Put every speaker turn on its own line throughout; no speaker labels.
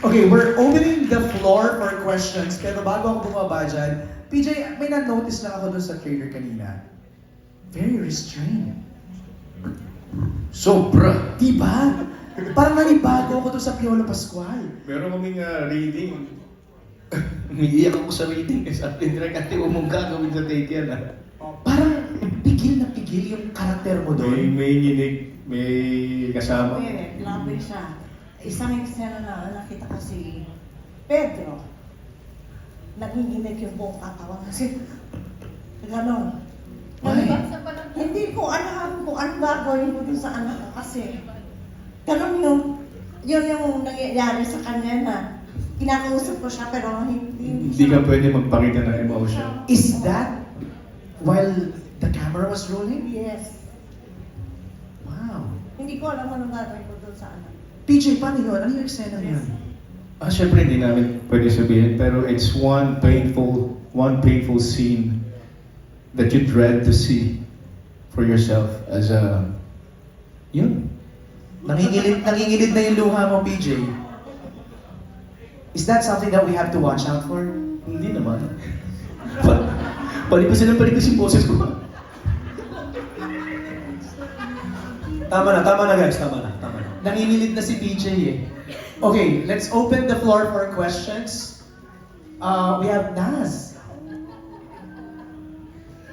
Okay, we're opening the floor for questions. Pero bago ako bumaba dyan, PJ, may na-notice lang ako dun sa trailer kanina. Very restrained.
Sobra.
Diba? Parang nanibago ako dun sa Piolo Pascual.
Meron kaming uh, reading. Umiiyak ako sa reading. Eh, Sabi ni Direk, ate, huwag mong gagawin sa take yan. ah."
Parang pigil na pigil yung karakter mo
May,
doon.
may nginig, may kasama.
Pwede, grabe siya. Isang eksena na nakita ko si Pedro. Nanginginig yung buong katawan kasi gano'n.
Why?
Hindi ko alam kung ano gagawin ko dun sa anak ko kasi gano'n yung yun yung nangyayari sa kanya na kinakausap ko siya pero hindi,
Hindi ka pwede magpakita ng emotion.
Is that while the camera was rolling?
Yes.
Wow.
Hindi ko alam anong gagawin ko dun sa anak.
PJ, paano yun? Ano yung eksena yun?
Ah, syempre hindi namin pwede sabihin, pero it's one painful, one painful scene that you dread to see for yourself as a, yun.
Nangingilid, nangingilid na yung luha mo, PJ. Is that something that we have to watch out for?
Hindi naman. Pa palikos na palikos yung boses ko.
Tama na, tama na guys, tama na, tama na.
Si PJ eh. Okay, let's open the floor for questions. Uh, we have Naz.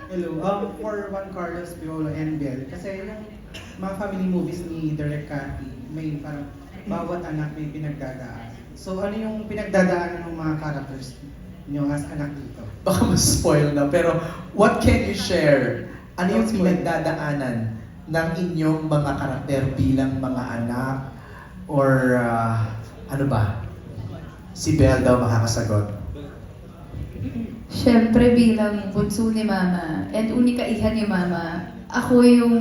Hello, um, for Juan Carlos Piolo and Bel, kasi yung mga family movies ni Direk Cathy, may parang bawat anak may pinagdadaan. So ano yung pinagdadaanan ng mga characters nyo as anak dito?
Baka mas-spoil na, pero what can you share? Ano yung
spoil.
pinagdadaanan ng inyong mga karakter bilang mga anak? Or uh, ano ba? Si Belle daw makakasagot.
Siyempre bilang bunso ni Mama and unika iha ni Mama, ako yung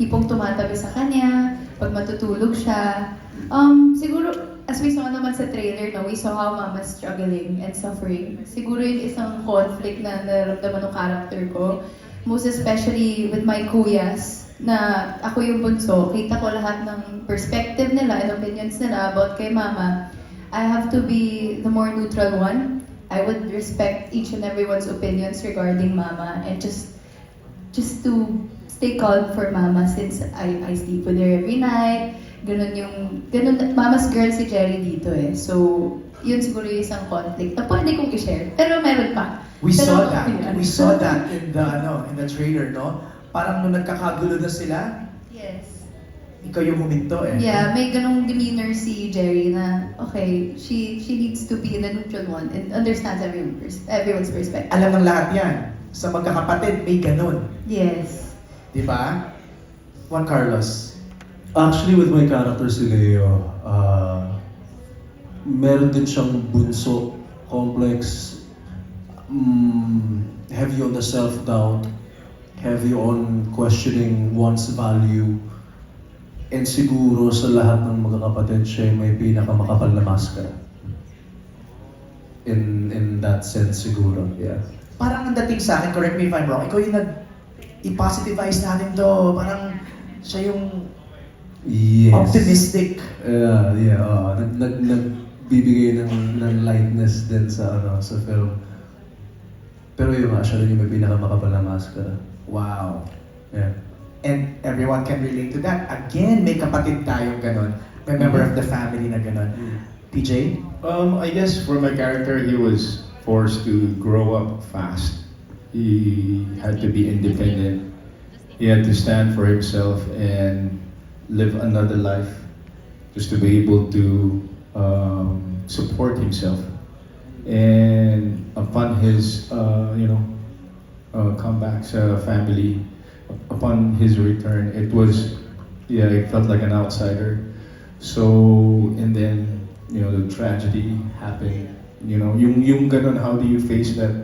tipong tumatabi sa kanya pag matutulog siya. Um, siguro, as we saw naman sa trailer, no, we saw how Mama's struggling and suffering. Siguro yung isang conflict na nararamdaman ng character ko. Most especially with my kuyas, na ako yung bunso, kita ko lahat ng perspective nila and opinions nila about kay Mama. I have to be the more neutral one. I would respect each and everyone's opinions regarding Mama and just just to stay calm for Mama since I, I sleep with her every night. Ganun yung, ganun, Mama's girl si Jerry dito eh. So, yun siguro yung isang conflict na pwede kong i-share. Pero meron pa.
We
Pero
saw that.
yan.
We saw that in the ano, in the trailer, no? Parang nung nagkakagulo na sila,
Yes.
ikaw yung huminto eh.
Yeah, may ganong demeanor si Jerry na, okay, she she needs to be the neutral one and understands everyone's, pers- everyone's perspective.
Alam ng lahat yan. Sa magkakapatid, may ganun.
Yes.
Di ba? Juan Carlos.
Actually, with my character si Leo, uh, meron din siyang bunso, complex, mm, heavy on the self-doubt, heavy on questioning one's value, and siguro sa lahat ng magkakapatid, siya yung may pinakamakapal na maskara. In, in that sense siguro, yeah.
Parang ang dating sa akin, correct me if I'm wrong, ikaw yung nag i-positivize natin to. Parang siya yung
Yes.
optimistic.
Yeah, yeah. Uh, nag, nag, nagbibigay ng, ng lightness din sa, ano, sa film. Pero yun nga, siya rin yung may pinakamakapal na maskara.
Wow.
Yeah.
And everyone can relate to that. Again, may kapatid tayong ganon. May member of the family na ganon. PJ?
Um, I guess for my character, he was forced to grow up fast. He had to be independent. He had to stand for himself and live another life just to be able to um, support himself. And upon his, uh, you know, uh, comeback sa family, upon his return, it was, yeah, it felt like an outsider. So, and then, you know, the tragedy happened. You know, yung, yung ganun, how do you face that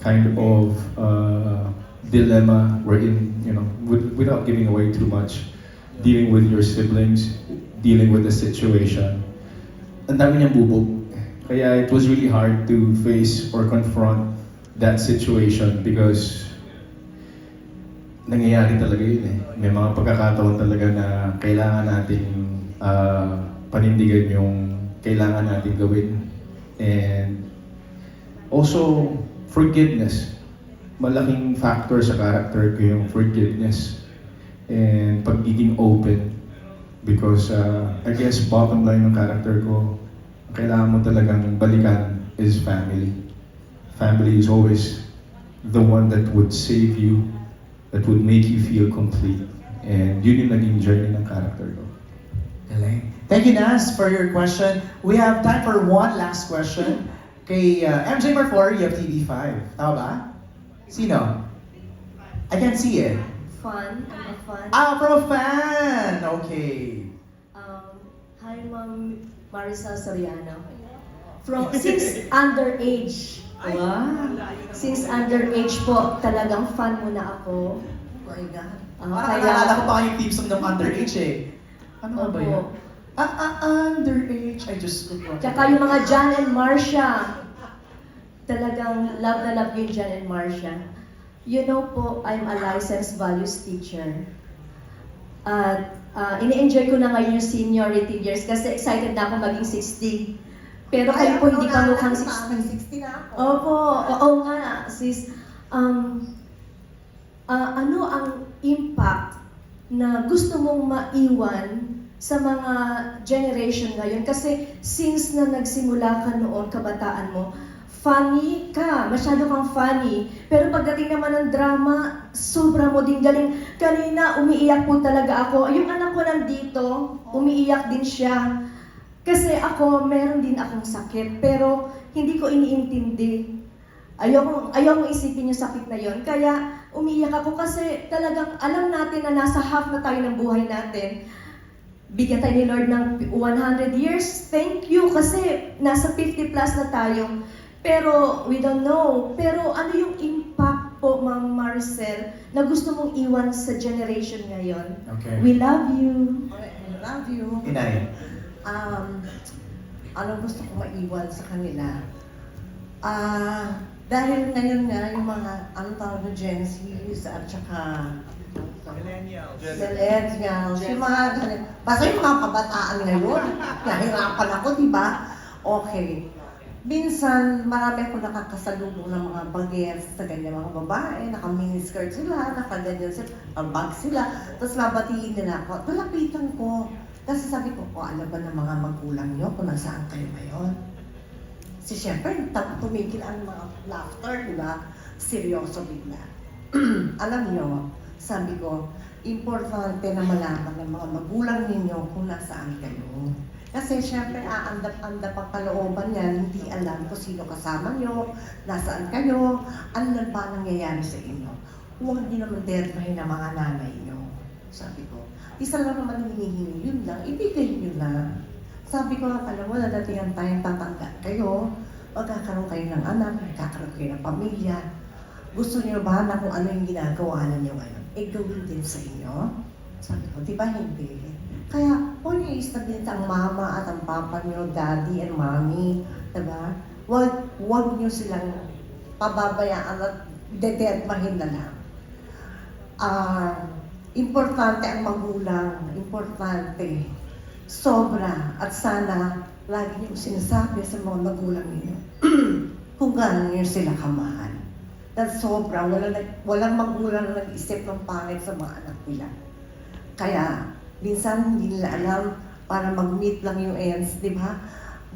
kind of uh, dilemma wherein, you know, with, without giving away too much, dealing with your siblings, dealing with the situation. Ang dami niyang bubog. Kaya it was really hard to face or confront that situation because nangyayari talaga yun eh. May mga pagkakataon talaga na kailangan nating ah, panindigan yung kailangan natin gawin. And also, forgiveness. Malaking factor sa character ko yung forgiveness and pagiging open. Because uh, I guess bottom line ng character ko, kailangan mo talagang balikan is family. Family is always the one that would save you, that would make you feel complete. And yun yung naging journey ng character ko.
Galing. Thank you, Nas, for your question. We have time for one last question. Kay uh, MJ Marfor, you have TV5. Tama ba? Sino? I can't see it.
Fun, I'm a fun.
Ah, from a fan! Okay.
Um, hi, Ma'am Marisa Soriano. From, since underage. Wow. Since underage po, talagang fan mo na ako.
My God.
Ah,
Parang naalala ko pa yung theme song ng underage eh. Ano nga ba
Opo.
yun? Ah, ah, underage. I just...
Tsaka yung mga John and Marcia. Talagang love na love yung John and Marcia. You know po, I'm a licensed values teacher. At uh, ini-enjoy ko na ngayon yung seniority years kasi excited na ako maging 60. Pero kayo po hindi pa mukhang 60.
60 na ako.
Opo, oo nga, sis. Um, ah, ano ang impact na gusto mong maiwan sa mga generation ngayon? Kasi since na nagsimula ka noon, kabataan mo, funny ka, masyado kang funny. Pero pagdating naman ng drama, sobra mo din galing. Kanina, umiiyak po talaga ako. Yung anak ko nandito, umiiyak din siya. Kasi ako, meron din akong sakit, pero hindi ko iniintindi. Ayoko, ayoko isipin yung sakit na yon. Kaya umiiyak ako kasi talagang alam natin na nasa half na tayo ng buhay natin. Bigyan tayo ni Lord ng 100 years. Thank you kasi nasa 50 plus na tayo. Pero we don't know. Pero ano yung impact po, Ma'am Marcel, na gusto mong iwan sa generation ngayon?
Okay.
We love you.
I love you.
Inay.
Um, ano gusto ko maiwan sa kanila? Ah, dahil ngayon nga yung mga ano tawag na Gen Z at saka Millennials. Millennials. Yung mga ganun. Basta yung mga kabataan ngayon. Nahirapan ako, di ba? Okay. Minsan, marami ako nakakasalubong ng mga bagets sa ganyan mga babae, naka-miniskirt sila, naka-ganyan sila, bag sila, tapos mabatiin nila ako. Nalapitan ko. Kasi sabi ko, ko alam ba ng mga magulang nyo kung nasaan kayo ngayon? Si tam- tumigil ang mga laughter, di ba? Seryoso bigla. alam nyo, sabi ko, importante na malaman ng mga magulang ninyo kung nasaan kayo. Kasi syempre, aandap-andap ang kalooban yan, hindi alam kung sino kasama nyo, nasaan kayo, ano ba nangyayari sa inyo. Huwag din naman dermahin ang mga nanay nyo. Sabi ko, isa lang naman hinihingi, yun lang, ibigay nyo na. Sabi ko, alam mo, nadatingan tayong tatanda kayo, magkakaroon kayo ng anak, magkakaroon kayo ng pamilya. Gusto niyo ba na kung ano yung ginagawa ninyo ngayon, eh gawin din sa inyo? Sabi ko, di ba hindi? Kaya, niyo istabilit ang mama at ang papa niyo, daddy and mommy, di ba? Huwag, huwag niyo silang pababayaan at dededmahin na lang. Ah, importante ang magulang, importante. Sobra. At sana, lagi niyo sinasabi sa mga magulang niyo kung gaano niyo sila kamahal. Dahil sobra, walang, walang magulang na nag-isip ng pangit sa mga anak nila. Kaya, minsan hindi nila alam para mag-meet lang yung ends, di ba?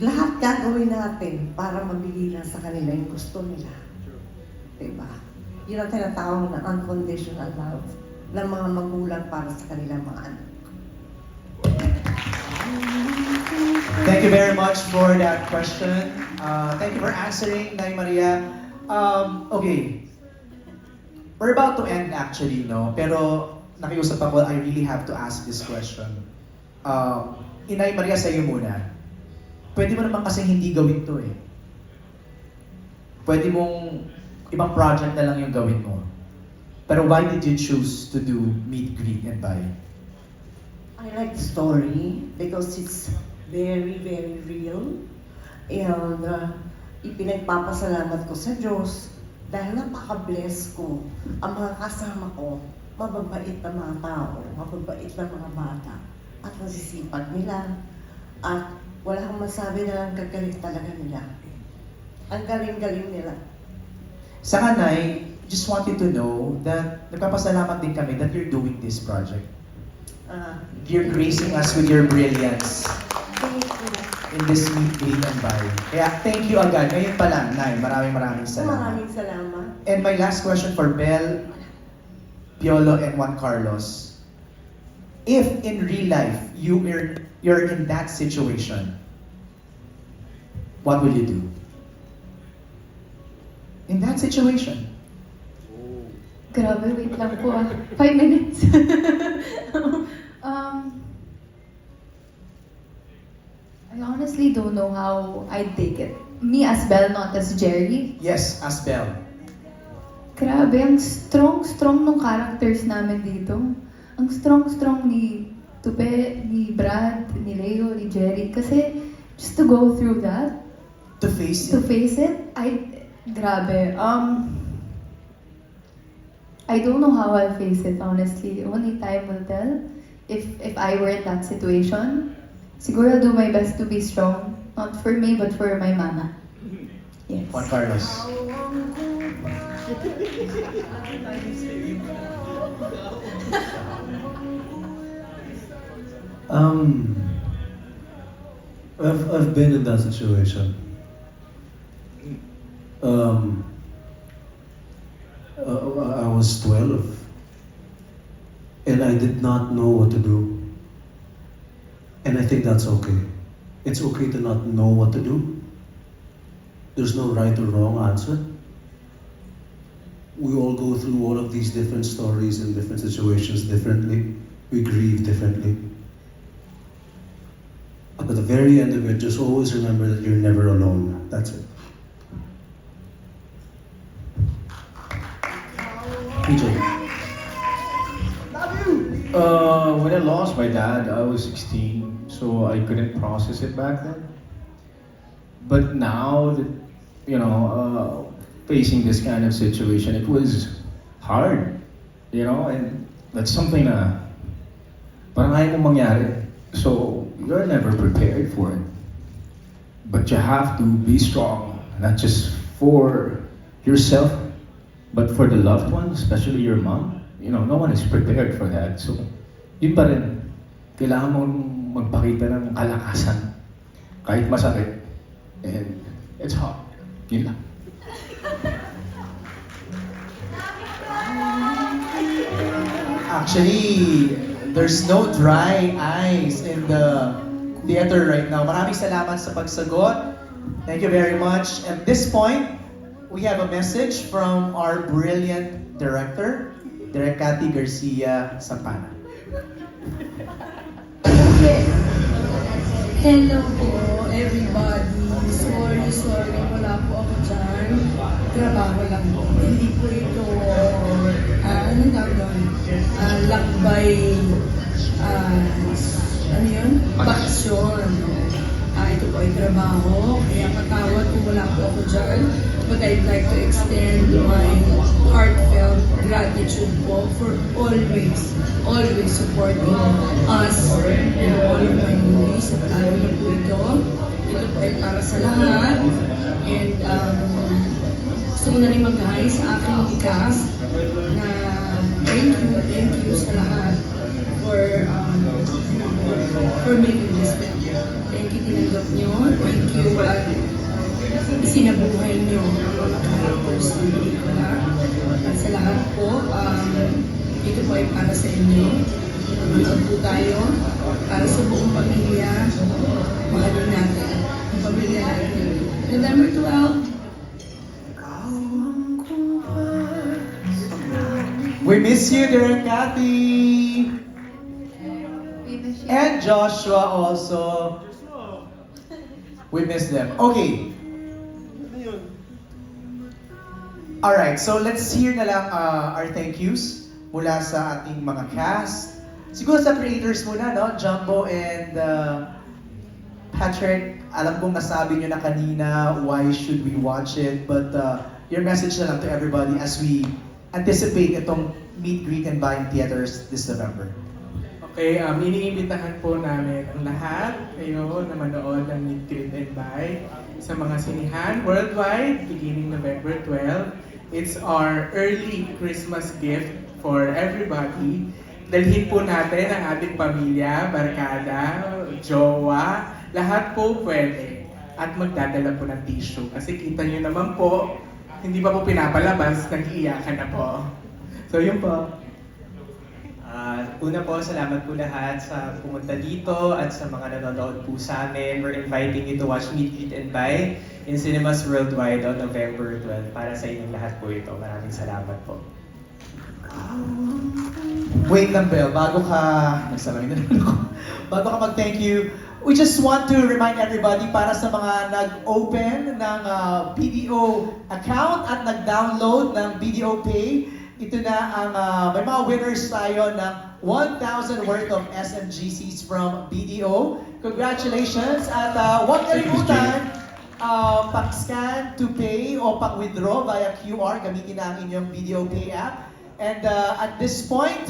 Lahat gagawin natin para mabigay lang sa kanila yung gusto nila. Di ba? Yun ang tinatawag na unconditional love ng mga magulang para sa kanilang mga anak.
Thank you very much for that question. Uh, thank you for answering, Nay Maria. Um, okay. We're about to end actually, no? Pero nakiusap ako, I really have to ask this question. Um, Inay Maria, sa iyo muna. Pwede mo naman kasi hindi gawin to eh. Pwede mong ibang project na lang yung gawin mo. Pero why did you choose to do meet, greet, and buy?
I like the story because it's very, very real. And uh, ipinagpapasalamat ko sa Diyos dahil napaka-bless ko. Ang mga kasama ko, mababait na mga tao, mababait na mga bata. At nasisipag nila. At wala kang masabi na ang gagaling talaga nila. Ang galing-galing nila.
Sa kanay, just wanted to know that nagpapasalamat din kami that you're doing this project.
Ah,
You're gracing us with your brilliance
thank you.
in this meet, greet, and buy. Kaya thank you agad. Ngayon pa lang, Nay. Maraming maraming salamat.
Maraming salamat.
And my last question for Bel, Piolo, and Juan Carlos. If in real life you are you're in that situation, what will you do? In that situation.
Grabe, wait lang po ah. Five minutes. um, I honestly don't know how I'd take it. Me as Belle, not as Jerry.
Yes, as Bel.
Grabe, ang strong-strong ng characters namin dito. Ang strong-strong ni Tupe, ni Brad, ni Leo, ni Jerry. Kasi just to go through that,
To face
to
it.
face it, I, grabe. Um, I don't know how I'll face it, honestly. Only time will tell. If if I were in that situation, siguro I'll do my best to be strong. Not for me, but for my mama. Yes.
Juan Carlos.
Um, I've, I've been in that situation. Um, I was 12 and I did not know what to do. And I think that's okay. It's okay to not know what to do. There's no right or wrong answer. We all go through all of these different stories and different situations differently. We grieve differently. But at the very end of it, just always remember that you're never alone. That's it.
Uh, when I lost my dad, I was 16, so I couldn't process it back then. But now that, you know, uh, facing this kind of situation, it was hard, you know, and that's something na. So, you're never prepared for it. But you have to be strong, not just for yourself, but for the loved ones, especially your mom. You know, no one is prepared for that. So, yun pa rin. Kailangan mong magpakita ng kalakasan. Kahit masakit. And it's hard. Yun lang.
Actually, there's no dry eyes in the theater right now. Maraming salamat sa pagsagot. Thank you very much. At this point, we have a message from our brilliant director, Direk Cathy Garcia Sampana.
Hello po, everybody. Sorry, sorry, wala po ako dyan. Trabaho lang po. Hindi po ito, ah, ano tawag doon? Ah, lakbay, ah, ano yun? Baksyon. Ah, ito po ay trabaho. Kaya patawad kung wala po ako dyan. But I'd like to extend my heartfelt gratitude for always, always supporting us in all of my movies. At lalo na po ito. Ito ay para sa lahat. And um, gusto ko na rin mag-hi sa aking cast na thank you, thank you sa lahat for um, for making this. Thank you, tinanggap nyo. Thank mga characters ng pelikula. At sa lahat po, um, ito po ay para sa inyo. Manood po tayo para sa buong pamilya. Mahalin natin ang pamilya natin. November 12,
We miss you,
miss you.
And Joshua also. We miss them. Okay. Alright, so let's hear na lang uh, our thank yous mula sa ating mga cast. Siguro sa creators muna, no? Jumbo and uh, Patrick, alam kong nasabi nyo na kanina, why should we watch it? But uh, your message na lang to everybody as we anticipate itong meet, greet, and buy in theaters this November.
Okay, um, iniimbitahan po namin ang lahat kayo na manood ng Meet, Greet, and Buy sa mga sinihan worldwide beginning November 12. It's our early Christmas gift for everybody. Dalhin po natin ang ating pamilya, barkada, jowa, lahat po pwede. At magdadala po ng tissue. Kasi kita nyo naman po, hindi pa po pinapalabas, nag-iiyakan na po. So yun po.
Ah, una po, salamat po lahat sa pumunta dito at sa mga nanonood po sa amin. We're inviting you to watch Meet, Greet, and Buy in cinemas worldwide on November 12. Para sa inyong lahat po ito. Maraming salamat po.
Wait lang, Bel, bago ka... Nagsalamin na ako. Bago ka mag-thank you, we just want to remind everybody para sa mga nag-open ng ah, BDO account at nag-download ng BDO Pay, ito na ang ah, may mga winners tayo ng 1,000 worth of SMGCs from BDO. Congratulations! At uh, huwag kalimutan, uh, pang-scan to pay o pang-withdraw via QR, gamitin na ang inyong BDO Pay app. And uh, at this point,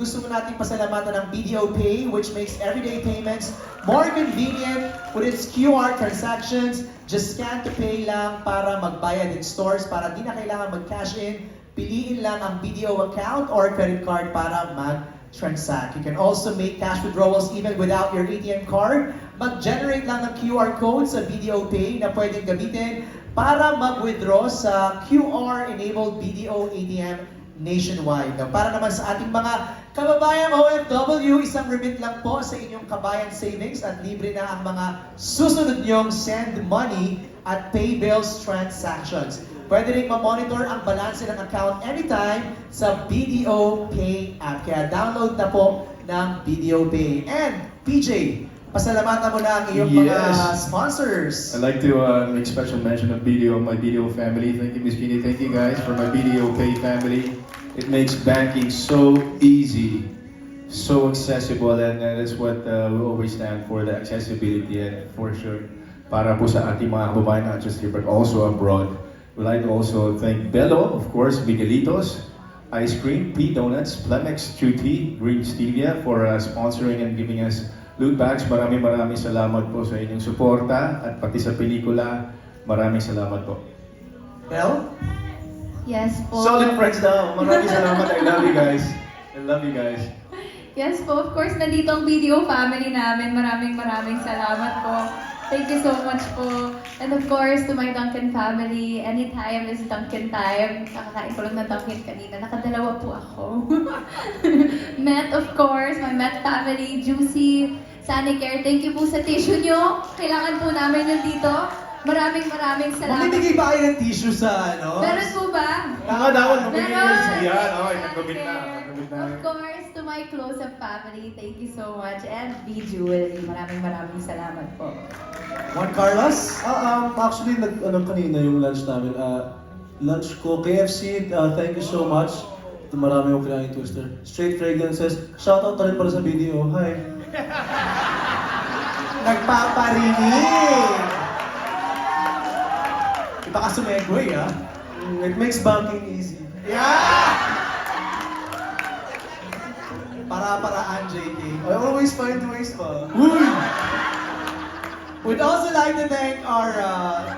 gusto mo nating pasalamatan ng BDO Pay which makes everyday payments more convenient with its QR transactions. Just scan to pay lang para magbayad in stores para di na kailangan mag-cash in. Piliin lang ang BDO account or credit card para mag-transact. You can also make cash withdrawals even without your ATM card. Mag-generate lang ng QR code sa BDO Pay na pwedeng gamitin para mag-withdraw sa QR-enabled BDO ATM nationwide. Now, para naman sa ating mga kababayang OFW, isang remit lang po sa inyong kabayan savings at libre na ang mga susunod niyong send money at pay bills transactions. Pwede rin ma-monitor ang balanse ng account anytime sa BDO Pay app. Kaya download na po ng BDO Pay. And PJ, pasalamatan mo na ang iyong mga
Yes.
sponsors.
I'd like to uh, make special mention of BDO, my BDO family. Thank you, Ms. Jeannie. Thank you guys for my BDO Pay family. It makes banking so easy, so accessible, and uh, that's what uh, we always stand for, the accessibility and for sure para po sa ating mga kababayan, not just here but also abroad. We'd like to also thank Bello, of course, Miguelitos, Ice Cream, P Donuts, Plemex QT, Green Stevia for uh, sponsoring and giving us loot bags. Maraming maraming salamat po sa inyong suporta at pati sa pelikula. Maraming salamat po.
Bel?
Yes po.
Solid friends daw. Maraming salamat. I love you guys. I love you guys.
Yes po, of course, nandito ang video family namin. Maraming maraming salamat po. Thank you so much po. And of course, to my Duncan family, anytime is Duncan time. Nakakain ko lang ng Duncan kanina. Nakadalawa po ako. Met, of course, my Met family, Juicy, Sanicare. Thank you po sa tissue nyo. Kailangan po namin yun dito. Maraming maraming salamat.
Mamimigay ba kayo ng tissue sa ano?
Meron po ba?
Nakadawal mo
Meron!
Yan, okay. Nagkabit na.
Okay.
Nagkabit na.
Of course, to my close-up family, thank you so much. And B Jewelry, maraming maraming salamat po.
Juan Carlos?
Ah, um, actually, nag, ano kanina yung lunch namin. Ah, lunch ko, KFC, ah, thank you so much. Ito marami akong kinain twister. Straight fragrances. Shoutout na rin para sa video. Hi.
Nagpaparinig! Iba ka sumegway, ah.
It makes banking easy.
Yeah! Para-paraan, JK.
I always find ways pa.
We'd also like to thank our uh,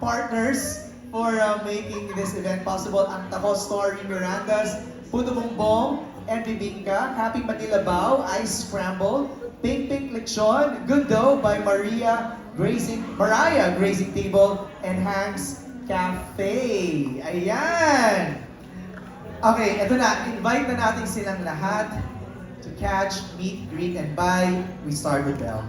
partners for uh, making this event possible. Ang Taco Story Miranda's, Puto Bongbong, and Bibingka, Happy Manila Bao, Ice Scramble, Pink Pink Good Dough by Maria Grazing, Mariah Grazing Table, and Hank's Cafe. Ayan! Okay, ito na. Invite na natin silang lahat to catch, meet, greet, and buy. We start with Belle.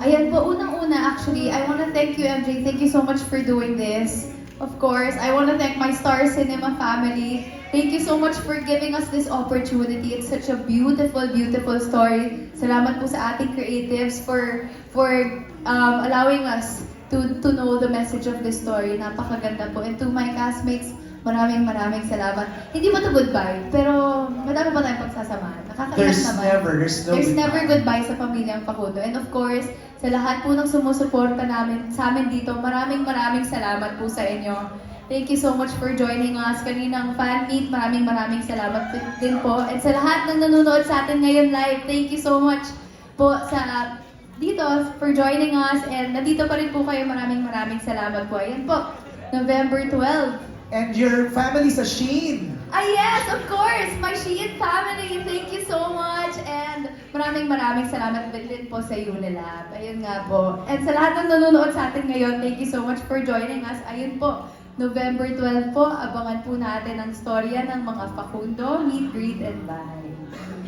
Ayan po, unang-una actually, I want to thank you MJ. Thank you so much for doing this. Of course, I want to thank my Star Cinema family. Thank you so much for giving us this opportunity. It's such a beautiful, beautiful story. Salamat po sa ating creatives for for um, allowing us to to know the message of this story. Napakaganda po. And to my castmates, maraming maraming salamat. Hindi mo to goodbye, pero madami pa tayong pagsasamahan. Nakakaiyak
There's
naman.
never, there's no
There's
goodbye.
never goodbye sa pamilyang Pakundo. And of course, sa lahat po ng sumusuporta namin, sa amin dito, maraming maraming salamat po sa inyo. Thank you so much for joining us. Kaninang fan meet, maraming maraming salamat din po. And sa lahat ng nanonood sa atin ngayon live, thank you so much po sa dito for joining us. And nandito pa rin po kayo. Maraming maraming salamat po. Ayan po, November 12.
And your family sa Sheen.
Ah, yes, of course! My Shein family, thank you so much! And maraming maraming salamat din po sa Unilab. Ayun nga po. And sa lahat ng nanonood sa atin ngayon, thank you so much for joining us. Ayun po, November 12 po, abangan po natin ang storya ng mga Facundo, Meet, Greet, and Buy.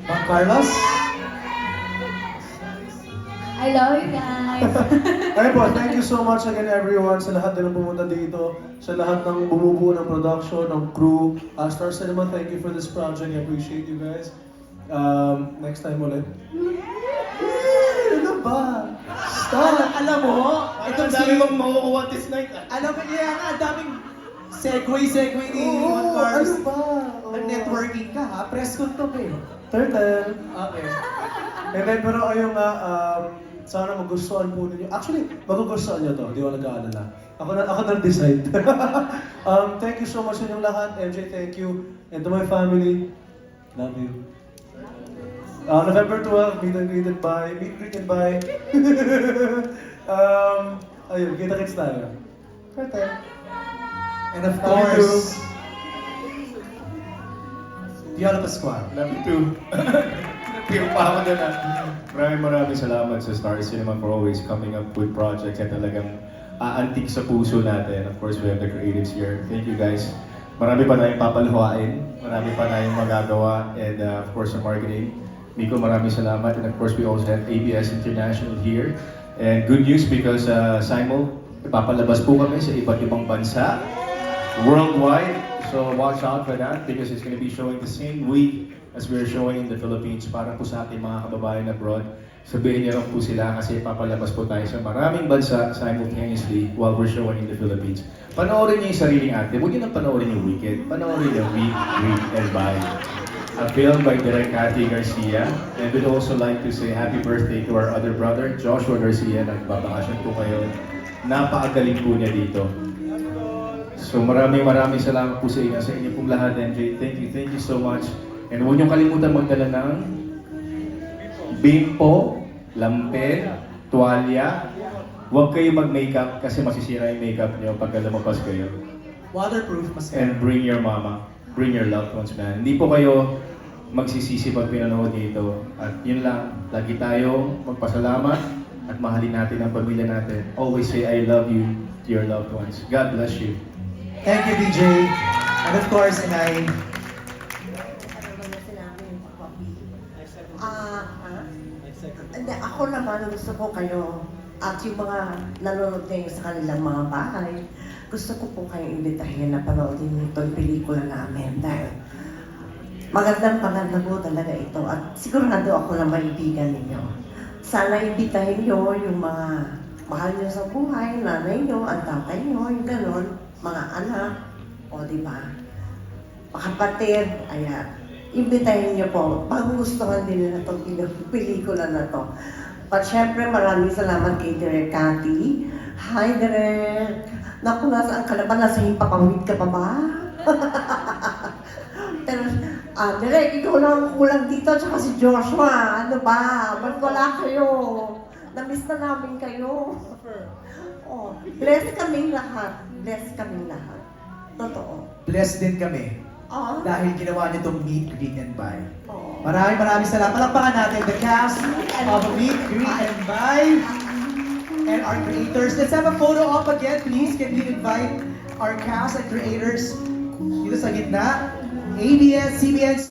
Juan Carlos?
I love you guys!
Ayun po, thank you so much again everyone sa lahat din ng pumunta dito, sa lahat ng bumubuo ng production, ng crew. Uh, Star Cinema, thank you for this project. I appreciate you guys. Um, next time ulit. Ano ba?
Stop! Alam mo, itong si...
mong makukuha this night.
Alam mo niya nga, ang daming segue, segue ni
Oo,
Juan Carlos.
ano ba? Oo.
Nag-networking ka ha? Press ko to eh.
Turtle.
Okay.
And then, pero ayun nga, um, sana magustuhan po ninyo. Actually, magugustuhan nyo to. Di ko nag-aalala. Ako na, ako nag-decide. um, thank you so much sa inyong lahat. MJ, thank you. And to my family, love you. Uh, November 12, meet and greet and bye. Meet, greet and bye. um, ayun, kita-kits tayo. Turtle.
And of
Love you
course, Viola Pascual.
Love you too. Piyo pa ako. Maraming maraming salamat sa Star Cinema for always coming up with projects na talagang aantik sa puso natin. Of course, we have the creatives here. Thank you guys. Marami pa tayong papaluhain. Marami pa tayong magagawa. And uh, of course, sa marketing. Miko, maraming salamat. And of course, we also have ABS International here. And good news because uh, Simon, ipapalabas po kami sa iba't ibang bansa worldwide. So watch out for that because it's going to be showing the same week as we're showing in the Philippines para po sa ating mga kababayan abroad. Sabihin niyo po sila kasi papalabas po tayo sa maraming bansa simultaneously while we're showing in the Philippines. Panoorin niyo yung sariling ate. Huwag niyo nang panoorin yung Wicked. Panoorin niyo Week, Week, and Bye. A film by Direk Cathy Garcia. And we'd also like to say happy birthday to our other brother, Joshua Garcia. Nagbabakasyon po kayo. Napakagaling po niya dito. So maraming maraming salamat po sa inyo, sa inyo pong lahat, MJ. Thank you, thank you so much. And huwag niyong kalimutan magdala ng bimpo, lampel, tuwalya. Huwag kayo mag-makeup kasi masisira yung makeup niyo pagka lumabas kayo.
Waterproof mascara.
And bring your mama, bring your loved ones, man. Hindi po kayo magsisisi pag pinanood dito. At yun lang, lagi tayo magpasalamat at mahalin natin ang pamilya natin. Always say, I love you to your loved ones. God bless you.
Thank you, DJ. And of course, and I...
ako naman gusto ko kayo at yung mga nanonood ngayon sa kanilang mga bahay, gusto ko po kayong imbitahin na panoodin itong pelikula namin dahil magandang maganda po talaga ito at sigurado ako na maibigan ninyo. Sana imbitahin nyo yung mga mahal nyo sa buhay, nanay nyo, ang tatay nyo, yung ganon, mga anak, o di ba? Kapatid, ayan. Imbitahin niyo po. Magugustuhan din nila itong pelikula na to. At syempre, maraming salamat kay Direk Cathy. Hi, Direk! Naku, nasaan ka na ba? Nasa himpapawid ka pa ba? Pero, ah, Direk, ikaw lang ang kulang dito, tsaka si Joshua. Ano ba? Ba't wala kayo? Namiss na namin kayo. Oh, bless kaming lahat. Bless kaming lahat. Totoo.
Blessed din kami
Oh,
dahil ginawa nitong Meet, Greet, and Buy.
oh.
Maraming maraming salamat. Palakpakan natin the cast of Meet, Greet, and Buy and our creators. Let's have a photo op again, please. Can we invite our cast and creators dito sa gitna? ABS, CBN,